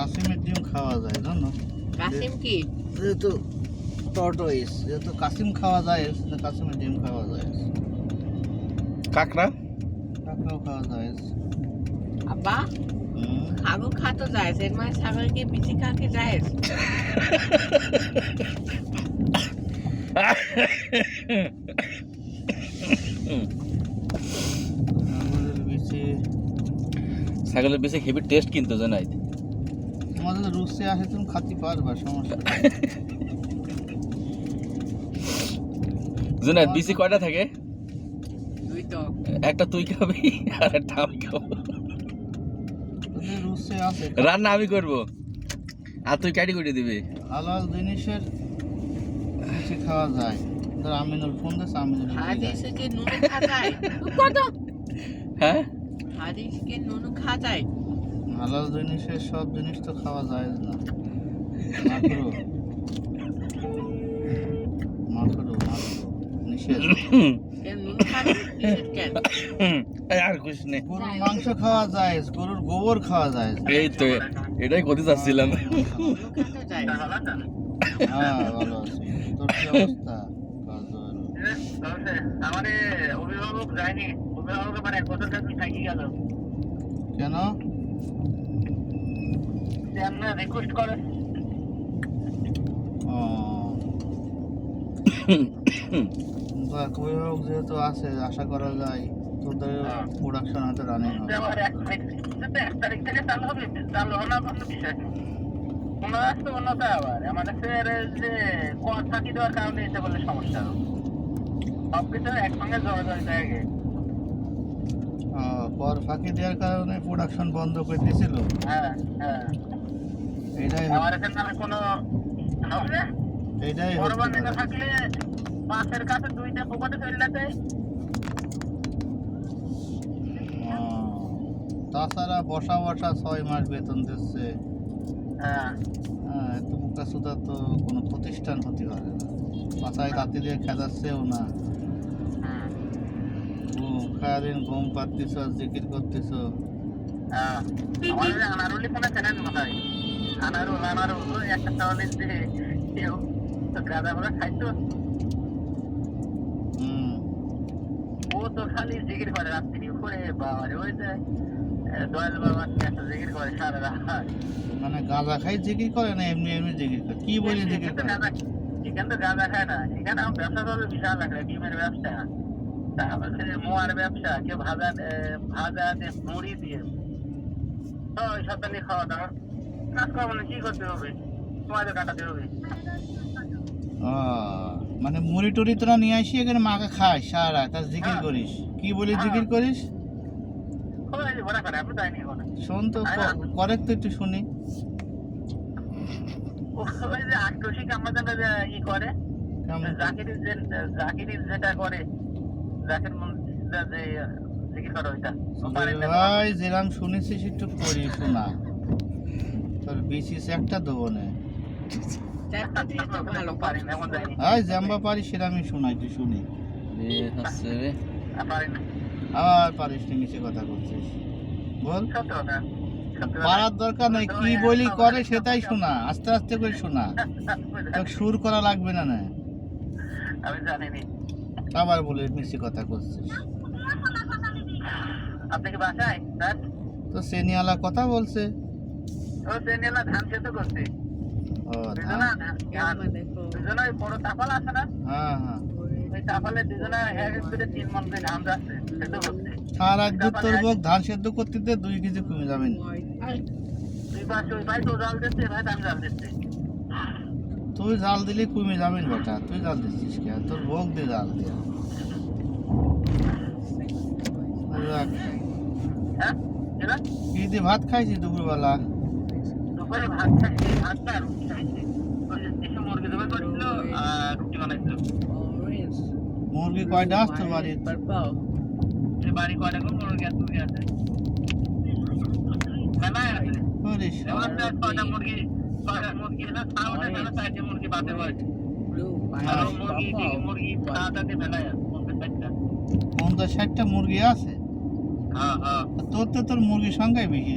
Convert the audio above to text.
কাসিমের ডিম খাওয়া যায় জানো? কাসিম কি? যেহেতু টর্টোইস যেহেতু কাসিম খাওয়া যায় কাসিমের ডিম খাওয়া যায়। কাকড়া? কাঁকড়াও খাওয়া যায়। আব্বা খাগো খাতো যায় এর মানে ছাগলকে বিচি খাকে যায়। ছাগলের বেশি হেভি টেস্ট কিন্তু জানাই। তোমাদের রুসে আসে তুমি খাতে পারবা সমস্যা। বিসি কয়টা থাকে? একটা তুই খাবি আর একটা আমি খাব। রুসে রান্না আমি করব। আর তুই ক্যাটি করে দিবি। হালাল জিনিসের বেশি খাওয়া যায়। ধর আমিনুল ফোন আমিনুল হাদিস কে নুন খা যায়? কত হ্যাঁ? হাদিস কে নুন খা যায়? হালাল জিনিসের সব জিনিস তো খাওয়া যায় না। মাকরু। মাকরু মাকরু নিষেধ। কে নুন খাবে নিষেধ কেন? এই আর কুছ নেই। গরুর মাংস খাওয়া যায় গরুর গোবর খাওয়া যায়। এই তো এটাই করতে চাচ্ছিলাম। হ্যাঁ ভালো আছি। তোর কি অবস্থা? অভিভাবক যায়নি। অভিভাবক মানে থাকি গেল। কেন? যে রিকোয়েস্ট করে। যাক, অভিভাবক যেহেতু আছে আশা করা যায় তোদের প্রোডাকশন হয়তো রানিং হবে। এক তারিখ থেকে চালু হবে চালু হলো কোনো বিষয়। নেই কোনো রাস্তা অন্যতা আবার। আমাদের ফের যে কর ফাঁকি দেওয়ার কারণে এসে বলে সমস্যা সব কিছু একসঙ্গে জড়া জড়িত হয়ে গেছে। কর ফাঁকি দেওয়ার কারণে প্রোডাকশন বন্ধ করে দিয়েছিল। হ্যাঁ হ্যাঁ। এটাই আমার এখানে কোনো এটাই। থাকলে পাশের কাছে দুইটা পোকাতে তাছাড়া বসা বসা ছয় মাস বেতন দিচ্ছে। হ্যাঁ। হ্যাঁ এত মুখা তো কোনো প্রতিষ্ঠান হতে পারে না। মাথায় তাঁতি দিয়ে খেদাচ্ছেও না। সারাদিন ঘুম পাচ্ছিস জিকির করতেছ। হ্যাঁ, আমাদের আনারুলি ফোনে চেনেন মনে হয় আনারুল আনারুল একটা তাহলে যে কেউ তো গাঁদা খাইতো ও তো খালি জিকির করে রাত্রি করে বাবারে ওই যে দয়াল বাবা একটা জিকির করে সারা রাত? মানে গাঁজা খাই জিকির করে না এমনি এমনি জিকির করে? কি বলে জিকির করে? এখানে তো গাঁদা খায় না। এখানে আমার ব্যবসা করবে বিশাল লাগে ডিমের ব্যবসা। মোয়ার ব্যবসা কেউ ভাজা ভাজা মুড়ি দিয়ে। তো ওই খাওয়া দাওয়া। কাজ করব না কি করতে হবে? সময় তো কাটাতে হবে। মানে মুড়ি টুড়ি তোরা নিয়ে আসি এখানে মাকে খাস সারা তার জিকির হ্যাঁ। করিস? কি বলে জিকির করিস? শোন তো করে তো একটু শুনি। ওই যে আমাদের যে ই করে জাকিরি যেটা করে ভাই যেরাম শুনেছিস একটু করি শোনা। তোর বিসিস একটা দেবো না। চারটা দিয়ে তো ভালো পারি না এমন জানি আই জাম্বা পারি সেরামই শোনাই তুই শুনি। এ হচ্ছে রে। পারি না। আবার পারিস নি মিশে কথা করছিস বল। পারার দরকার নেই কি বলি করে সেটাই শোনা। আস্তে আস্তে করে শোনা। তোকে সুর করা লাগবে না না। আমি জানিনি। আবার বলে মিশে কথা করছিস। আপনি কি বাসায়? স্যার? তো সেনিয়ালা কথা বলছে। ও জেনেলা ধান সেদ্ধ করছে। ও ধান? ধান দুজনা বড় তাপাল আছে না? হ্যাঁ হ্যাঁ। ওই তাপালে দুজনা এক এক করে তিন মন করে ধান যাচ্ছে সেদ্ধ করছে। সারা দুধ তোর বক ধান সেদ্ধ করতে দে দুই কেজি কমে যাবেন দুই পাশে ওই ভাই তো জাল দিচ্ছে ভাই আমি জাল দিচ্ছে। তুই জাল দিলে কমে যাবেন বেটা তুই জাল দিচ্ছিস কে? তোর ভোগ দে জাল দিয়ে যাক, হ্যাঁ? কি দিয়ে ভাত খাইছি দুপুরবেলা? দুপুরে ভাত খাইছে ভাতটা আর রুটি খাইছে। মুরগি জবাই করেছিল আর রুটি বানাইছিল। মুরগি কয়টা আসতো বাড়ি বাড়ি কয়টা করে মুরগি আছে মুরগি আছে। মেলায় আছে করিস যেমন আছে ছয়টা মুরগি। ছয়টা মুরগি চারটে পঞ্চাশ ষাটটা মুরগি আছে? হ্যাঁ হ্যাঁ। তোর তো তোর মুরগির সংখ্যাই বেশি।